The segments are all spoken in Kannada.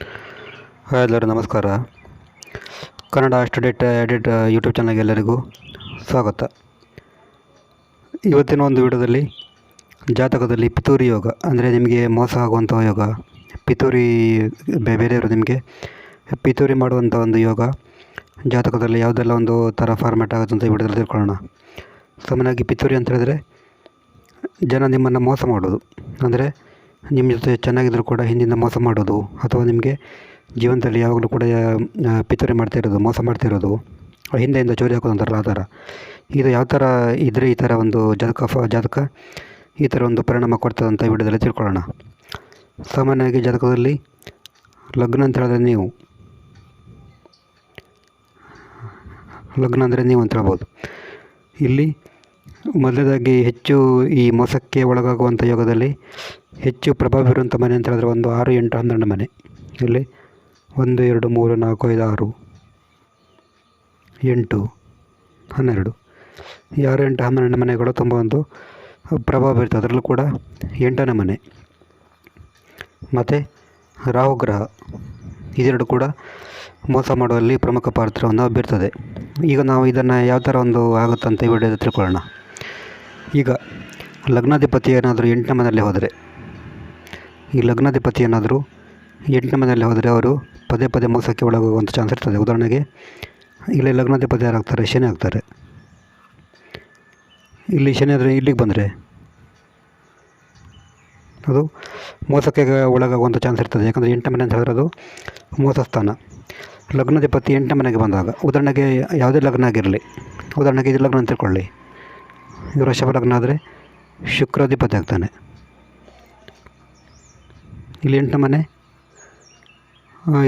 ಹಾಯ್ ಎಲ್ಲರೂ, ನಮಸ್ಕಾರ. ಕನ್ನಡ ಸ್ಟಡಿಟ್ ಎಡಿಟ್ ಯೂಟ್ಯೂಬ್ ಚಾನಲ್ಗೆ ಎಲ್ಲರಿಗೂ ಸ್ವಾಗತ. ಇವತ್ತಿನ ಒಂದು ವಿಡಿಯೋದಲ್ಲಿ ಜಾತಕದಲ್ಲಿ ಪಿತೂರಿ ಯೋಗ, ಅಂದರೆ ನಿಮಗೆ ಮೋಸ ಆಗುವಂಥ ಯೋಗ, ಪಿತೂರಿ ಬೇರೆಯವರು ನಿಮಗೆ ಪಿತೂರಿ ಮಾಡುವಂಥ ಒಂದು ಯೋಗ, ಜಾತಕದಲ್ಲಿ ಯಾವುದೆಲ್ಲ ಒಂದು ಥರ ಫಾರ್ಮ್ಯಾಟ್ ಆಗುತ್ತೆ ಅಂತ ವಿಡಿಯೋದಲ್ಲಿ ತಿಳ್ಕೊಳ್ಳೋಣ. ಸಾಮಾನ್ಯವಾಗಿ ಪಿತೂರಿ ಅಂತ ಹೇಳಿದ್ರೆ ಜನ ನಿಮ್ಮನ್ನು ಮೋಸ ಮಾಡೋದು. ಅಂದರೆ ನಿಮ್ಮ ಜೊತೆ ಚೆನ್ನಾಗಿದ್ದರೂ ಕೂಡ ಹಿಂದಿಂದ ಮೋಸ ಮಾಡೋದು ಅಥವಾ ನಿಮಗೆ ಜೀವನದಲ್ಲಿ ಯಾವಾಗಲೂ ಕೂಡ ಪಿತೂರಿ ಮಾಡ್ತಾ ಇರೋದು, ಮೋಸ ಮಾಡ್ತಾ ಇರೋದು, ಹಿಂದೆಯಿಂದ ಚೋರಿ ಹಾಕೋದು ಅಂತಾರಲ್ಲ ಆ ಥರ. ಇದು ಯಾವ ಥರ ಇದ್ದರೆ ಈ ಥರ ಒಂದು ಜಾತಕ ಫ, ಜಾತಕ? ಈ ಥರ ಒಂದು ಪರಿಣಾಮ ಕೊಡ್ತದೆ ಅಂತ ವಿಡಿಯೋದಲ್ಲಿ ತಿಳ್ಕೊಳ್ಳೋಣ. ಸಾಮಾನ್ಯವಾಗಿ ಜಾತಕದಲ್ಲಿ ಲಗ್ನ ಅಂತ ಹೇಳಿದ್ರೆ ನೀವು. ಲಗ್ನ ಅಂದರೆ ನೀವು ಅಂತ ಹೇಳ್ಬೋದು. ಇಲ್ಲಿ ಮೊದಲನೇದಾಗಿ ಹೆಚ್ಚು ಈ ಮೋಸಕ್ಕೆ ಒಳಗಾಗುವಂಥ ಯೋಗದಲ್ಲಿ ಹೆಚ್ಚು ಪ್ರಭಾವ ಬೀರುವಂಥ ಮನೆ ಅಂತ ಹೇಳಿದ್ರೆ ಒಂದು ಆರು, ಎಂಟು, ಹನ್ನೆರಡು ಮನೆ. ಇಲ್ಲಿ ಒಂದು, ಎರಡು, ಮೂರು, ನಾಲ್ಕು, ಐದು, ಆರು, ಎಂಟು, ಹನ್ನೆರಡು. ಈ ಆರು, ಎಂಟು, ಹನ್ನೆರಡು ಮನೆಗಳು ತುಂಬ ಒಂದು ಪ್ರಭಾವ ಬೀರುತ್ತೆ ಅದರಲ್ಲೂ ಕೂಡ ಎಂಟನೇ ಮನೆ. ಮತ್ತು ರಾಹುಗ್ರಹ ಇದೆರಡು ಕೂಡ ಮೋಸ ಮಾಡುವಲ್ಲಿ ಪ್ರಮುಖ ಪಾತ್ರವನ್ನು ಬೀರ್ತದೆ. ಈಗ ನಾವು ಇದನ್ನು ಯಾವ ಥರ ಒಂದು ಆಗುತ್ತಂತ ಈ ವಿಡಿಯೋದ ತಿಳ್ಕೊಳ್ಳೋಣ. ಈಗ ಲಗ್ನಾಧಿಪತಿ ಏನಾದರೂ ಎಂಟನೇ ಮನೆಯಲ್ಲಿ ಹೋದರೆ ಈ ಲಗ್ನಾಧಿಪತಿ ಏನಾದರೂ ಎಂಟನೇ ಮನೆಯಲ್ಲಿ ಹೋದರೆ ಅವರು ಪದೇ ಪದೇ ಮೋಸಕ್ಕೆ ಒಳಗಾಗುವಂಥ ಚಾನ್ಸ್ ಇರ್ತದೆ. ಉದಾಹರಣೆಗೆ, ಇಲ್ಲಿ ಲಗ್ನಾಧಿಪತಿ ಯಾರಾಗ್ತಾರೆ? ಶನಿ ಆಗ್ತಾರೆ. ಇಲ್ಲಿ ಶನಿ ಆದರೆ ಇಲ್ಲಿಗೆ ಬಂದರೆ ಅದು ಮೋಸಕ್ಕೆ ಒಳಗಾಗುವಂಥ ಚಾನ್ಸ್ ಇರ್ತದೆ. ಯಾಕಂದರೆ ಎಂಟನೇ ಮನೆ ಅಂತ ಹೇಳಿದ್ರೆ ಅದು ಮೋಸ ಸ್ಥಾನ. ಲಗ್ನಾಧಿಪತಿ ಎಂಟನೇ ಮನೆಗೆ ಬಂದಾಗ, ಉದಾಹರಣೆಗೆ ಯಾವುದೇ ಲಗ್ನ ಆಗಿರಲಿ, ಉದಾಹರಣೆಗೆ ಇದು ಲಗ್ನ ಅಂತ ತಿಳ್ಕೊಳ್ಳಿ. ಇದು ವೃಷಭ ಲಗ್ನ ಆದರೆ ಶುಕ್ರಾಧಿಪತಿ ಆಗ್ತಾನೆ. ಇಲ್ಲಿ ಎಂಟು ಮನೆ.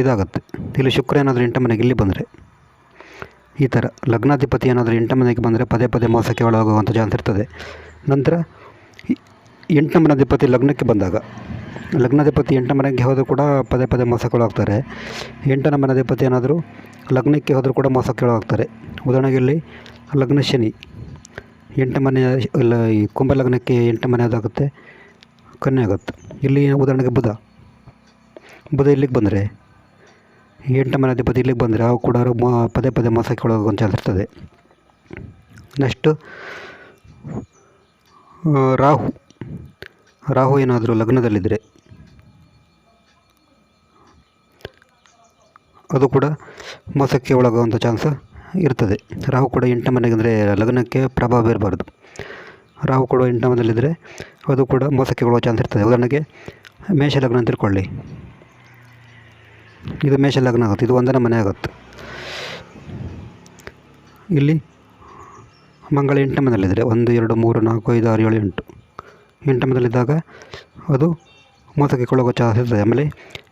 ಇದಾಗುತ್ತೆ. ಇಲ್ಲಿ ಶುಕ್ರ ಏನಾದರೂ ಎಂಟು ಮನೆಗೆ ಇಲ್ಲಿ ಬಂದರೆ. ಈ ಥರ ಲಗ್ನಾಧಿಪತಿ ಏನಾದರೂ ಎಂಟು ಮನೆಗೆ ಬಂದರೆ ಪದೇ ಪದೇ ಮೋಸಕ್ಕೆ ಒಳಗಾಗುವಂಥ ಚಾನ್ಸ್ ಇರ್ತದೆ. ನಂತರ ಎಂಟು ಮನೆ ಮನಾಧಿಪತಿ ಲಗ್ನಕ್ಕೆ ಬಂದಾಗ, ಲಗ್ನಾಧಿಪತಿ ಎಂಟು ಮನೆಗೆ ಹೋದರೂ ಕೂಡ ಪದೇ ಪದೇ ಮೋಸಕ್ಕೆ ಒಳಗಾಗ್ತಾರೆ. ಎಂಟನೇ ಮನಾಧಿಪತಿ ಏನಾದರೂ ಲಗ್ನಕ್ಕೆ ಹೋದರೂ ಕೂಡ ಮೋಸಕ್ಕೆ ಒಳಗಾಗ್ತಾರೆ. ಉದಾಹರಣೆಗೆ ಇಲ್ಲಿ ಲಗ್ನ ಶನಿ, ಎಂಟು ಮನೆ ಇಲ್ಲ ಈ ಕುಂಭ ಲಗ್ನಕ್ಕೆ ಎಂಟು ಮನೆ ಅದಾಗುತ್ತೆ. ಕನ್ಯೆ ಆಗುತ್ತೆ. ಇಲ್ಲಿ ಉದಾಹರಣೆಗೆ ಬುಧ. ಬುಧ ಇಲ್ಲಿಗೆ ಬಂದರೆ, ಎಂಟು ಮನೆ ಅಧಿಪತಿ ಇಲ್ಲಿಗೆ ಬಂದರೆ, ಅವು ಕೂಡ ಪದೇ ಪದೇ ಮಾಸಕ್ಕೆ ಒಳಗಾಗುವಂಥ ಚಾನ್ಸ್ ಇರ್ತದೆ. ನೆಕ್ಸ್ಟು ರಾಹು. ರಾಹು ಏನಾದರೂ ಲಗ್ನದಲ್ಲಿದ್ದರೆ ಅದು ಕೂಡ ಮೋಸಕ್ಕೆ ಒಳಗಾಗುವಂಥ ಚಾನ್ಸ್ ಇರ್ತದೆ. ರಾಹು ಕೂಡ ಎಂಟನೇ ಮನೆಗೆ ಅಂದರೆ ಲಗ್ನಕ್ಕೆ ಪ್ರಭಾವ ಬೀರಬಾರ್ದು. ರಾಹು ಕೂಡ ಎಂಟನೇ ಮನೆಯಲ್ಲಿದ್ದರೆ ಅದು ಕೂಡ ಮೋಸಕ್ಕೆ ಕೊಡುವ ಚಾನ್ಸ್ ಇರ್ತದೆ. ಉದಾಹರಣೆಗೆ ಮೇಷ ಲಗ್ನ ಅಂತ ತಿಳ್ಕೊಳ್ಳಿ. ಇದು ಮೇಷ ಲಗ್ನ ಆಗುತ್ತೆ. ಇದು ಒಂದನೇ ಮನೆ ಆಗುತ್ತೆ. ಇಲ್ಲಿ ಮಂಗಳ ಎಂಟಮದಲ್ಲಿದ್ದರೆ ಒಂದು, ಎರಡು, ಮೂರು, ನಾಲ್ಕು, ಐದು, ಆರು, ಏಳು, ಎಂಟು. ಎಂಟಮದಲ್ಲಿದ್ದಾಗ ಅದು ಮೋಸಕ್ಕೆ ಕೊಳ್ಳುವ ಚಾನ್ಸ್ ಇರ್ತದೆ. ಆಮೇಲೆ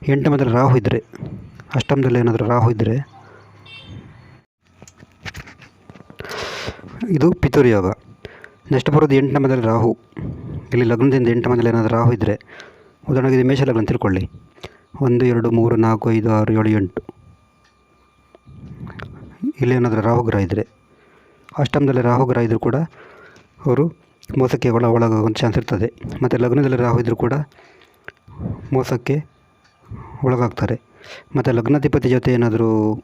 ಎಂಟಮದಲ್ಲಿ ರಾಹು ಇದ್ದರೆ ಅಷ್ಟಮದಲ್ಲಿ ಏನಾದರೂ ರಾಹು ಇದ್ದರೆ ಇದು ಪಿತೂರಿ ಯೋಗ. ನೆಕ್ಸ್ಟ್ ಬರೋದು ಎಂಟನೇ ಮನೆಯಲ್ಲಿ ರಾಹು. ಇಲ್ಲಿ ಲಗ್ನದಿಂದ ಎಂಟನೇ ಮನೆಯಲ್ಲಿ ಏನಾದರೂ ರಾಹು ಇದ್ದರೆ ಉದಾಹರಣೆಗೆ ಇದು ಮೇಷ ಲಗ್ನ ತಿಳ್ಕೊಳ್ಳಿ. ಒಂದು, ಎರಡು, ಮೂರು, ನಾಲ್ಕು, ಐದು, ಆರು, ಏಳು, ಎಂಟು. ಇಲ್ಲಿ ಏನಾದರೂ ರಾಹುಗ್ರಹ ಇದ್ದರೆ ಅಷ್ಟಮದಲ್ಲಿ ರಾಹುಗ್ರಹ ಇದ್ದರೂ ಕೂಡ ಅವರು ಮೋಸಕ್ಕೆ ಒಳ ಒಳಗಾಗುವಂಥ ಚಾನ್ಸ್ ಇರ್ತದೆ. ಮತ್ತು ಲಗ್ನದಲ್ಲಿ ರಾಹು ಇದ್ದರೂ ಕೂಡ ಮೋಸಕ್ಕೆ ಒಳಗಾಗ್ತಾರೆ. ಮತ್ತು ಲಗ್ನಾಧಿಪತಿ ಜೊತೆ ಏನಾದರೂ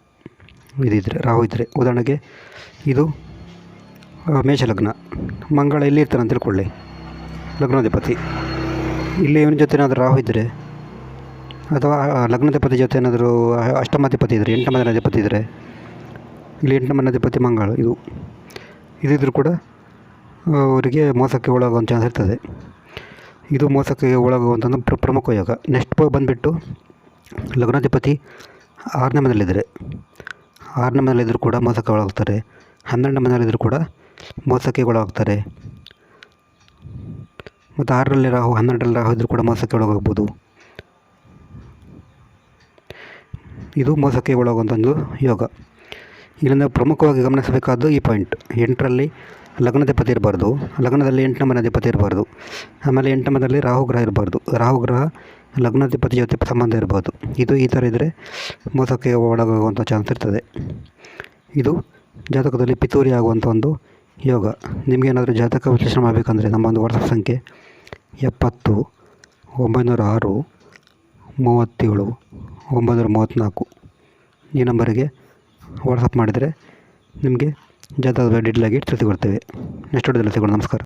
ಇದಿದ್ದರೆ ರಾಹು ಇದ್ದರೆ ಉದಾಹರಣೆಗೆ ಇದು ಆ, ಮೇಷ ಲಗ್ನ. ಮಂಗಳ ಇಲ್ಲಿ ಇರ್ತಾನೆ ಅಂತ ತಿಳ್ಕೊಳ್ಳಿ. ಲಗ್ನಾಧಿಪತಿ. ಇಲ್ಲಿ ಇವನ ಜೊತೆ ಏನಾದರೂ ರಾಹು ಇದ್ದರೆ ಅಥವಾ ಲಗ್ನಾಧಿಪತಿ ಜೊತೆ ಏನಾದರೂ ಅಷ್ಟಮಾಧಿಪತಿ ಇದ್ದರೆ ಎಂಟ ಮನೆ ಅಧಿಪತಿ ಇದ್ದರೆ ಇಲ್ಲಿ ಎಂಟ ಮನೆ ಅಧಿಪತಿ ಮಂಗಳ ಇದು. ಇದಿದ್ರೂ ಕೂಡ ಅವರಿಗೆ ಮೋಸಕ್ಕೆ ಒಳಗಾಗುವಂಥ ಚಾನ್ಸ್ ಇರ್ತದೆ. ಇದು ಮೋಸಕ್ಕೆ ಒಳಗುವಂಥದ್ದು ಪ್ರ ಪ್ರಮುಖ ಯೋಗ. ನೆಕ್ಸ್ಟ್ ಬಂದುಬಿಟ್ಟು ಲಗ್ನಾಧಿಪತಿ ಆರನೇ ಮನೆಯಲ್ಲಿದ್ದರೆ ಆರನೇ ಮನೆಯಲ್ಲಿದ್ದರೂ ಕೂಡ ಮೋಸಕ್ಕೆ ಒಳಗಾಗ್ತಾರೆ. ಹನ್ನೆರಡನೇ ಮನೆಯಲ್ಲಿದ್ದರೂ ಕೂಡ ಮೋಸಕ್ಕೆ ಒಳಗಾಗ್ತಾರೆ ಮತ್ತು ಆರರಲ್ಲಿ ರಾಹು, ಹನ್ನೆರಡರಲ್ಲಿ ರಾಹು ಇದ್ದರೂ ಕೂಡ ಮೋಸಕ್ಕೆ ಒಳಗಾಗ್ಬೋದು ಇದು ಮೋಸಕ್ಕೆ ಒಳಗುವಂಥ ಒಂದು ಯೋಗ. ಇಲ್ಲಿಂದ ಪ್ರಮುಖವಾಗಿ ಗಮನಿಸಬೇಕಾದ್ದು ಈ ಪಾಯಿಂಟ್ ಎಂಟರಲ್ಲಿ ಲಗ್ನಾಧಿಪತಿ ಇರಬಾರ್ದು. ಲಗ್ನದಲ್ಲಿ ಎಂಟನೇ ಮನಾಧಿಪತಿ ಇರಬಾರ್ದು. ಆಮೇಲೆ ಎಂಟನೇ ಮನೆಯಲ್ಲಿ ರಾಹುಗ್ರಹ ಇರಬಾರ್ದು. ರಾಹುಗ್ರಹ ಲಗ್ನಾಧಿಪತಿ ಜೊತೆ ಸಂಬಂಧ ಇರ್ಬೋದು ಇದು ಈ ಥರ ಇದ್ದರೆ ಮೋಸಕ್ಕೆ ಒಳಗಾಗುವಂಥ ಚಾನ್ಸ್ ಇರ್ತದೆ. ಇದು ಜಾತಕದಲ್ಲಿ ಪಿತೂರಿ ಆಗುವಂಥ ಒಂದು ಯೋಗ. ನಿಮಗೇನಾದರೂ ಜಾತಕ ವಿಶ್ಲೇಷಣೆ ಮಾಡಬೇಕಂದ್ರೆ ನಮ್ಮ ಒಂದು ವಾಟ್ಸಪ್ ಸಂಖ್ಯೆ ಎಪ್ಪತ್ತು, ಒಂಬೈನೂರ ಆರು, ಮೂವತ್ತೇಳು, ಒಂಬೈನೂರ ಮೂವತ್ತ್ನಾಲ್ಕು. ಈ ನಂಬರಿಗೆ ವಾಟ್ಸಪ್ ಮಾಡಿದರೆ ನಿಮಗೆ ಜಾತಕದ ಡೀಟೇಲಾಗಿ ತಿಳಿಸಿ ನೆಕ್ಸ್ಟ್ ವಿಡಿಯೋದಲ್ಲಿ ಸಿಗೋಣ. ನಮಸ್ಕಾರ.